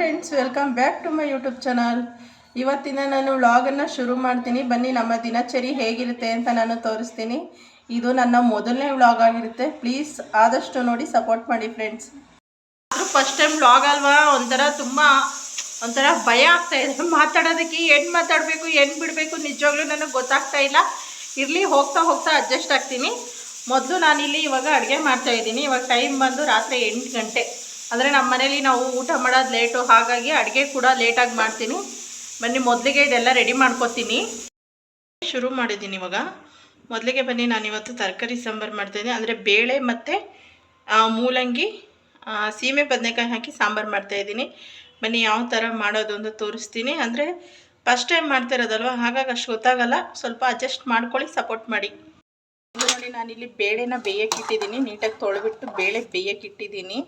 Friends welcome back to my YouTube channel ಇವತ್ತಿನ ನಾನು ವ್ಲಾಗನ್ನು ಶುರು ಮಾಡ್ತೀನಿ. ಬನ್ನಿ, ನಮ್ಮ ದಿನಚರಿ ಹೇಗಿರುತ್ತೆ ಅಂತ ನಾನು ತೋರಿಸ್ತೀನಿ. ಇದು ನನ್ನ ಮೊದಲನೇ ವ್ಲಾಗ್ ಆಗಿರುತ್ತೆ. ಪ್ಲೀಸ್ ಆದಷ್ಟು ನೋಡಿ ಸಪೋರ್ಟ್ ಮಾಡಿ ಫ್ರೆಂಡ್ಸ್ ಫಸ್ಟ್ ಟೈಮ್ ವ್ಲಾಗ್ ಅಲ್ವಾ? ಒಂಥರ ತುಂಬ, ಒಂಥರ ಭಯ ಆಗ್ತಾ ಇದೆ. ಮಾತಾಡೋದಕ್ಕೆ ಏನು ಮಾತಾಡಬೇಕು, ಏನು ಬಿಡಬೇಕು ನಿಜವಾಗ್ಲೂ ನನಗೆ ಗೊತ್ತಾಗ್ತಾ ಇಲ್ಲ. ಇರಲಿ, ಹೋಗ್ತಾ ಹೋಗ್ತಾ ಅಡ್ಜಸ್ಟ್ ಆಗ್ತೀನಿ. ಮೊದಲು ನಾನಿಲ್ಲಿ ಇವಾಗ ಅಡುಗೆ ಮಾಡ್ತಾ ಇದ್ದೀನಿ. ಇವಾಗ ಟೈಮ್ ಬಂದು ರಾತ್ರಿ ಎಂಟು ಗಂಟೆ. ಅಂದರೆ ನಮ್ಮ ಮನೇಲಿ ನಾವು ಊಟ ಮಾಡೋದು ಲೇಟು ಹಾಗಾಗಿ ಅಡುಗೆ ಕೂಡ ಲೇಟಾಗಿ ಮಾಡ್ತೀನಿ. ಬನ್ನಿ, ಮೊದಲಿಗೆ ಇದೆಲ್ಲ ರೆಡಿ ಮಾಡ್ಕೊತೀನಿ. ಶುರು ಮಾಡಿದ್ದೀನಿ ಇವಾಗ. ಮೊದಲಿಗೆ ಬನ್ನಿ, ನಾನು ಇವತ್ತು ತರಕಾರಿ ಸಾಂಬಾರು ಮಾಡ್ತಾಯಿದ್ದೀನಿ ಅಂದರೆ ಬೇಳೆ ಮತ್ತು ಮೂಲಂಗಿ ಸೀಮೆ ಬದನೆಕಾಯಿ ಹಾಕಿ ಸಾಂಬಾರು ಮಾಡ್ತಾಯಿದ್ದೀನಿ ಬನ್ನಿ, ಯಾವ ಥರ ಮಾಡೋದು ಅಂತ ತೋರಿಸ್ತೀನಿ. ಅಂದರೆ ಫಸ್ಟ್ ಟೈಮ್ ಮಾಡ್ತಿರೋದಲ್ವ? ಹಾಗಾಗಿ ಅಷ್ಟು ಗೊತ್ತಾಗಲ್ಲ. ಸ್ವಲ್ಪ ಅಡ್ಜಸ್ಟ್ ಮಾಡ್ಕೊಳ್ಳಿ ಸಪೋರ್ಟ್ ಮಾಡಿ. ನೋಡಿ, ನಾನಿಲ್ಲಿ ಬೇಳೆನ ಬೇಯಕ್ಕೆ ಇಟ್ಟಿದ್ದೀನಿ. ನೀಟಾಗಿ ತೊಳೆಬಿಟ್ಟು ಬೇಳೆ ಬೇಯಕ್ಕೆ ಇಟ್ಟಿದ್ದೀನಿ.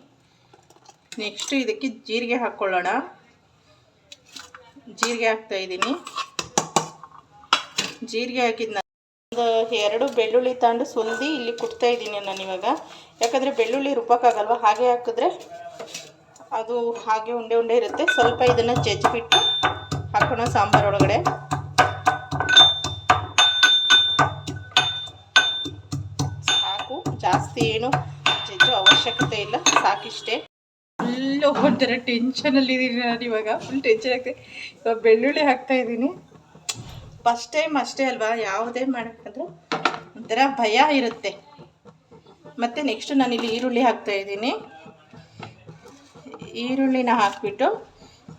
ನೆಕ್ಸ್ಟು ಇದಕ್ಕೆ ಜೀರಿಗೆ ಹಾಕ್ಕೊಳ್ಳೋಣ ಜೀರಿಗೆ ಹಾಕ್ತಾ ಇದ್ದೀನಿ. ಜೀರಿಗೆ ಹಾಕಿದ ಒಂದು ಎರಡು ಬೆಳ್ಳುಳ್ಳಿ ತಗೊಂಡು ಸುಲಿದು ಇಲ್ಲಿ ಕುಟ್ತಾ ಇದ್ದೀನಿ ನಾನು ಇವಾಗ. ಯಾಕಂದರೆ ಬೆಳ್ಳುಳ್ಳಿ ರುಬ್ಬಕ್ಕಾಗಲ್ವ ಹಾಗೆ ಹಾಕಿದ್ರೆ ಅದು ಹಾಗೆ ಉಂಡೆ ಉಂಡೆ ಇರುತ್ತೆ. ಸ್ವಲ್ಪ ಇದನ್ನು ಜಜ್ಜಿಬಿಟ್ಟು ಹಾಕೋಣ ಸಾಂಬಾರು ಫುಲ್ಲು ಒಂಥರ ಟೆನ್ಷನಲ್ಲಿದ್ದೀನಿ ನಾನು ಇವಾಗ. ಫುಲ್ ಟೆನ್ಷನ್ ಆಗ್ತದೆ. ಇವಾಗ ಬೆಳ್ಳುಳ್ಳಿ ಹಾಕ್ತಾ ಇದ್ದೀನಿ. ಫಸ್ಟ್ ಟೈಮ್ ಅಷ್ಟೇ ಅಲ್ವಾ? ಯಾವುದೇ ಮಾಡೋಕ್ಕಾದ್ರೂ ಒಂಥರ ಭಯ ಇರುತ್ತೆ. ಮತ್ತು ನೆಕ್ಸ್ಟು ನಾನಿಲ್ಲಿ ಈರುಳ್ಳಿ ಹಾಕ್ತಾ ಇದ್ದೀನಿ. ಈರುಳ್ಳಿನ ಹಾಕಿಬಿಟ್ಟು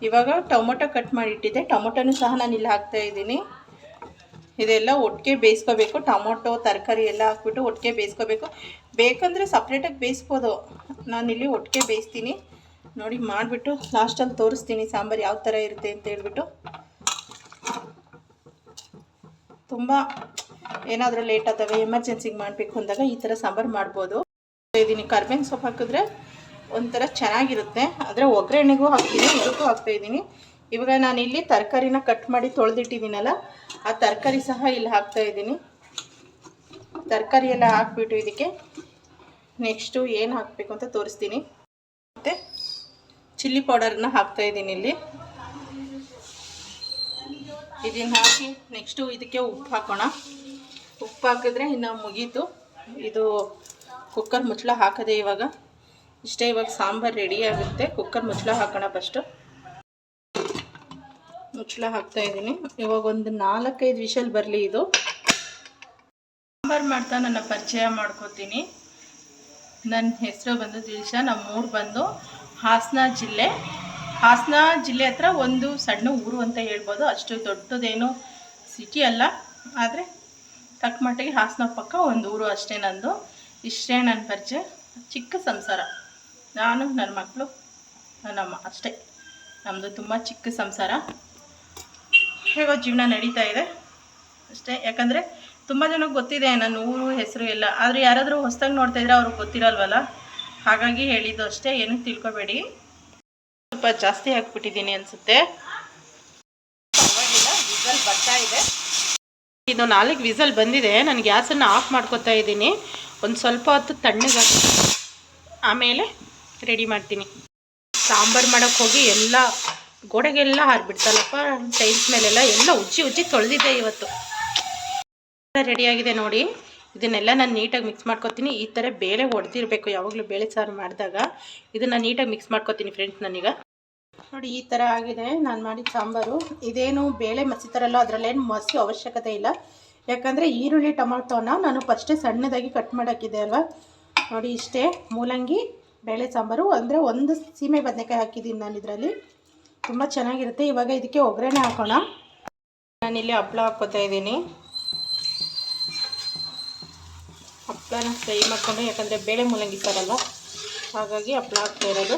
ಇವಾಗ ಟೊಮೊಟೊ ಕಟ್ ಮಾಡಿಟ್ಟಿದ್ದೆ ಟೊಮೊಟೊನೂ ಸಹ ನಾನು ಇಲ್ಲಿ ಹಾಕ್ತಾ ಇದ್ದೀನಿ. ಇದೆಲ್ಲ ಒಟ್ಟಿಗೆ ಬೇಯಿಸ್ಕೋಬೇಕು. ಟೊಮೊಟೊ, ತರಕಾರಿ ಎಲ್ಲ ಹಾಕ್ಬಿಟ್ಟು ಒಟ್ಟಿಗೆ ಬೇಯಿಸ್ಕೋಬೇಕು. ಬೇಕಂದರೆ ಸಪ್ರೇಟಾಗಿ ಬೇಯಿಸ್ಬೋದು. ನಾನಿಲ್ಲಿ ಒಟ್ಟಿಗೆ ಬೇಯಿಸ್ತೀನಿ. ನೋಡಿ, ಮಾಡಿಬಿಟ್ಟು ಲಾಸ್ಟಲ್ಲಿ ತೋರಿಸ್ತೀನಿ ಸಾಂಬಾರು ಯಾವ ಥರ ಇರುತ್ತೆ ಅಂತ ಹೇಳ್ಬಿಟ್ಟು. ತುಂಬ ಏನಾದರೂ ಲೇಟ್ ಆದಾಗ ಎಮರ್ಜೆನ್ಸಿಗೆ ಮಾಡಬೇಕು ಅಂದಾಗ ಈ ಥರ ಸಾಂಬಾರು ಮಾಡ್ಬೋದು. ಇದ್ದೀನಿ ಕರ್ಬೇವಿನ ಸೊಪ್ಪು ಹಾಕಿದ್ರೆ ಒಂಥರ ಚೆನ್ನಾಗಿರುತ್ತೆ. ಆದರೆ ಒಗ್ಗರಣೆಗೂ ಹಾಕ್ತೀನಿ, ಇದಕ್ಕೂ ಹಾಕ್ತಾ ಇದ್ದೀನಿ ಇವಾಗ ನಾನು ಇಲ್ಲಿ ತರಕಾರಿನ ಕಟ್ ಮಾಡಿ ತೊಳೆದಿಟ್ಟಿದ್ದೀನಲ್ಲ, ಆ ತರಕಾರಿ ಸಹ ಇಲ್ಲಿ ಹಾಕ್ತಾ ಇದ್ದೀನಿ ತರಕಾರಿ ಎಲ್ಲ ಹಾಕ್ಬಿಟ್ಟು ಇದಕ್ಕೆ ನೆಕ್ಸ್ಟು ಏನು ಹಾಕಬೇಕು ಅಂತ ತೋರಿಸ್ತೀನಿ. ಮತ್ತು ಚಿಲ್ಲಿ ಪೌಡರ್ನ ಹಾಕ್ತಾ ಇದ್ದೀನಿ ಇಲ್ಲಿ. ಇದನ್ನು ಹಾಕಿ ನೆಕ್ಸ್ಟು ಇದಕ್ಕೆ ಉಪ್ಪು ಹಾಕೋಣ. ಉಪ್ಪು ಹಾಕಿದ್ರೆ ಇನ್ನು ಮುಗೀತು. ಇದು ಕುಕ್ಕರ್ ಮುಚ್ಚಳ ಹಾಕದೆ ಇವಾಗ. ಇಷ್ಟೇ ಇವಾಗ ಸಾಂಬಾರು ರೆಡಿ ಆಗುತ್ತೆ. ಕುಕ್ಕರ್ ಮುಚ್ಚಳ ಹಾಕೋಣ ಫಸ್ಟು ಮುಚ್ಚಳ ಹಾಕ್ತಾ ಇದ್ದೀನಿ. ಇವಾಗ ಒಂದು ನಾಲ್ಕೈದು ವಿಷಲ್ ಬರಲಿ ಇದು. ಸಾಂಬಾರು ಮಾಡ್ತಾ ನನ್ನ ಪರಿಚಯ ಮಾಡ್ಕೋತೀನಿ. ನನ್ನ ಹೆಸರು ಬಂದು ದಿಲ್ಶಾ. ನಮ್ಮೂರು ಬಂದು ಹಾಸನ ಜಿಲ್ಲೆ. ಹಾಸನ ಜಿಲ್ಲೆ ಹತ್ರ ಒಂದು ಸಣ್ಣ ಊರು ಅಂತ ಹೇಳ್ಬೋದು. ಅಷ್ಟು ದೊಡ್ಡದೇನು ಸಿಟಿ ಅಲ್ಲ. ಆದರೆ ತಕ್ಕ ಮಟ್ಟಿಗೆ ಹಾಸನ ಪಕ್ಕ ಒಂದು ಊರು ಅಷ್ಟೇ ನಂದು. ಇಷ್ಟೇ ನನ್ನ ಪರಿಚಯ. ಚಿಕ್ಕ ಸಂಸಾರ. ನಾನು ನನ್ನ ಮಕ್ಕಳು ನನ್ನಮ್ಮ ಅಷ್ಟೇ. ನಮ್ಮದು ತುಂಬ ಚಿಕ್ಕ ಸಂಸಾರ. ಹೇಗೋ ಜೀವನ ನಡೀತಾ ಇದೆ. ಅಷ್ಟೇ. ಯಾಕಂದರೆ ತುಂಬ ಜನಕ್ಕೆ ಗೊತ್ತಿದೆ, ನನ್ನ ಊರು, ಹೆಸರು ಎಲ್ಲ. ಆದರೆ ಯಾರಾದರೂ ಹೊಸ್ದಾಗಿ ನೋಡ್ತಾಯಿದ್ರೆ ಅವ್ರಿಗೆ ಗೊತ್ತಿರಲ್ವಲ್ಲ. ಹಾಗಾಗಿ ಹೇಳಿದ್ದು ಅಷ್ಟೇ, ಏನು ತಿಳ್ಕೊಬೇಡಿ. ಸ್ವಲ್ಪ ಜಾಸ್ತಿ ಹಾಕ್ಬಿಟ್ಟಿದ್ದೀನಿ ಅನಿಸುತ್ತೆ. ಪರವಾಗಿಲ್ಲ, ವಿಸಲ್ ಬರ್ತಾ ಇದೆ. ಇದು ನಾಲ್ಕು ವಿಸಲ್ ಬಂದಿದೆ ನಾನು ಗ್ಯಾಸನ್ನು ಆಫ್ ಮಾಡ್ಕೊತಾ ಇದ್ದೀನಿ. ಒಂದು ಸ್ವಲ್ಪ ಹೊತ್ತು ತಣ್ಣಗೆ ಆಮೇಲೆ ರೆಡಿ ಮಾಡ್ತೀನಿ. ಸಾಂಬಾರು ಮಾಡೋಕ್ಕೆ ಹೋಗಿ ಎಲ್ಲ ಗೋಡೆಗೆಲ್ಲ ಹಾರಿಬಿಡ್ತಲ್ಲಪ್ಪ, ಟೈಲ್ಸ್ ಮೇಲೆಲ್ಲ ಎಲ್ಲ ಉಜ್ಜಿ ಉಜ್ಜಿ ತೊಳೆದಿದ್ದೆ ಇವತ್ತು. ರೆಡಿಯಾಗಿದೆ ನೋಡಿ. ಇದನ್ನೆಲ್ಲ ನಾನು ನೀಟಾಗಿ ಮಿಕ್ಸ್ ಮಾಡ್ಕೊತೀನಿ. ಈ ಥರ ಬೇಳೆ ಹೊಡೆದಿರಬೇಕು ಯಾವಾಗಲೂ ಬೇಳೆ ಸಾರು ಮಾಡಿದಾಗ ಇದನ್ನು ನೀಟಾಗಿ ಮಿಕ್ಸ್ ಮಾಡ್ಕೊತೀನಿ ಫ್ರೆಂಡ್ಸ್ ನನಗೆ. ನೋಡಿ, ಈ ಥರ ಆಗಿದೆ. ನಾನು ಮಾಡಿದ ಸಾಂಬಾರು. ಇದೇನು ಬೇಳೆ ಮಸಿತಾರಲ್ಲ ಅದರಲ್ಲೇನು ಮಸಿ ಅವಶ್ಯಕತೆ ಇಲ್ಲ. ಯಾಕಂದರೆ ಈರುಳ್ಳಿ, ಟೊಮಾಟೋನ ನಾನು ಫಸ್ಟೇ ಸಣ್ಣದಾಗಿ ಕಟ್ ಮಾಡೋಕ್ಕಿದೆ ಅಲ್ವಾ? ನೋಡಿ, ಇಷ್ಟೇ. ಮೂಲಂಗಿ, ಬೇಳೆ ಸಾಂಬಾರು. ಅಂದರೆ ಒಂದು ಸೀಮೆ ಬದನೆಕಾಯಿ ಹಾಕಿದ್ದೀನಿ ನಾನು ಇದರಲ್ಲಿ. ತುಂಬ ಚೆನ್ನಾಗಿರುತ್ತೆ. ಇವಾಗ ಇದಕ್ಕೆ ಒಗ್ಗರಣೆ ಹಾಕೋಣ. ನಾನಿಲ್ಲಿ ಹಪ್ಪಳ ಹಾಕ್ಕೋತಾ ಇದ್ದೀನಿ. ಹಪ್ಪಳನ ಫ್ರೈ ಮಾಡಿಕೊಂಡು, ಯಾಕಂದರೆ ಬೇಳೆ ಮೂಲಂಗಿ ಸಾರಲ್ಲ ಹಾಗಾಗಿ ಹಪ್ಪಳ ಹಾಕ್ತಾ ಇರೋದು.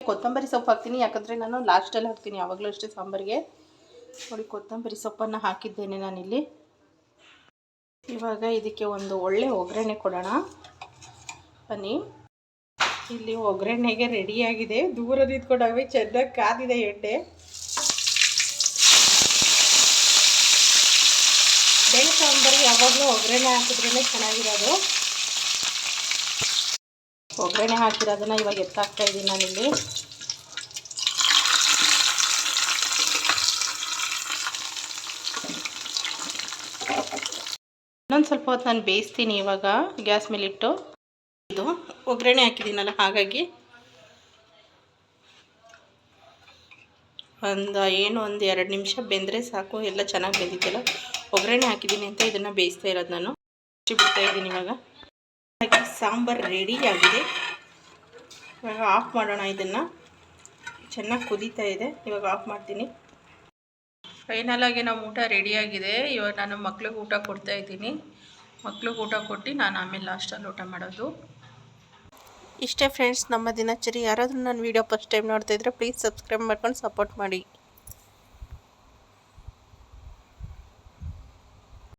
ಕೊತ್ತಂಬರಿ ಸೊಪ್ಪು ಹಾಕ್ತೀನಿ, ಯಾಕಂದರೆ ನಾನು ಲಾಸ್ಟಲ್ಲಿ ಹಾಕ್ತೀನಿ, ಯಾವಾಗಲೂ ಅಷ್ಟೇ ಸಾಂಬಾರಿಗೆ. ನೋಡಿ, ಕೊತ್ತಂಬರಿ ಸೊಪ್ಪನ್ನು ಹಾಕಿದ್ದೇನೆ ನಾನಿಲ್ಲಿ. ಇವಾಗ ಇದಕ್ಕೆ ಒಂದು ಒಳ್ಳೆ ಒಗ್ಗರಣೆ ಕೊಡೋಣ. ಬನ್ನಿ. ಇಲ್ಲಿ ಒಗ್ಗರಣೆಗೆ ರೆಡಿಯಾಗಿದೆ ದೂರ ನಿಂತ್ಕೊಂಡಾಗ ಚೆನ್ನಾಗಿ ಕಾದಿದೆ ಎಣ್ಣೆ ಬೇಳೆ ಸಾಂಬಾರಿಗೆ ಯಾವಾಗಲೂ ಒಗ್ಗರಣೆ ಹಾಕಿದ್ರೇ ಚೆನ್ನಾಗಿರೋದು. ಒಗ್ಗರಣೆ ಹಾಕಿರೋದನ್ನ ಇವಾಗ ಎತ್ತಾಕ್ತಾ ಇದ್ದೀನಿ ನಾನಿಲ್ಲಿ. ಇನ್ನೊಂದು ಸ್ವಲ್ಪ ಹೊತ್ತು ನಾನು ಬೇಯಿಸ್ತೀನಿ ಇವಾಗ, ಗ್ಯಾಸ್ ಮೇಲಿಟ್ಟು. ಇದು ಒಗ್ಗರಣೆ ಹಾಕಿದ್ದೀನಲ್ಲ, ಹಾಗಾಗಿ. ಒಂದು, ಏನು, ಒಂದು ಎರಡು ನಿಮಿಷ ಬೆಂದರೆ ಸಾಕು, ಎಲ್ಲ ಚೆನ್ನಾಗಿ ಬೆಂದಿದ್ದೆಲ್ಲ ಒಗ್ಗರಣೆ ಹಾಕಿದ್ದೀನಿ ಅಂತ ಇದನ್ನು ಬೇಯಿಸ್ತಾ ಇರೋದು ನಾನು. ಬಿಡ್ತಾ ಇದ್ದೀನಿ ಇವಾಗ. ಹಾಗೆ ಸಾಂಬಾರು ರೆಡಿ ಆಗಿದೆ. ಇವಾಗ ಆಫ್ ಮಾಡೋಣ ಇದನ್ನು. ಚೆನ್ನಾಗಿ ಕುದೀತಾ ಇದೆ. ಇವಾಗ ಆಫ್ ಮಾಡ್ತೀನಿ. ಫೈನಲ್ ಆಗಿ ನಮ್ಮ ಊಟ ರೆಡಿಯಾಗಿದೆ ಇವಾಗ ನಾನು ಮಕ್ಳಿಗೆ ಊಟ ಕೊಡ್ತಾ ಇದ್ದೀನಿ. ಮಕ್ಳಿಗೆ ಊಟ ಕೊಟ್ಟು ನಾನು ಆಮೇಲೆ ಲಾಸ್ಟಲ್ಲಿ ಊಟ ಮಾಡೋದು. ಇಷ್ಟೇ ಫ್ರೆಂಡ್ಸ್ ನಮ್ಮ ದಿನಚರಿ. ಯಾರಾದರೂ ನಾನು ವೀಡಿಯೋ ಫಸ್ಟ್ ಟೈಮ್ ನೋಡ್ತಾ ಇದ್ರೆ ಪ್ಲೀಸ್ ಸಬ್ಸ್ಕ್ರೈಬ್ ಮಾಡ್ಕೊಂಡು ಸಪೋರ್ಟ್ ಮಾಡಿ.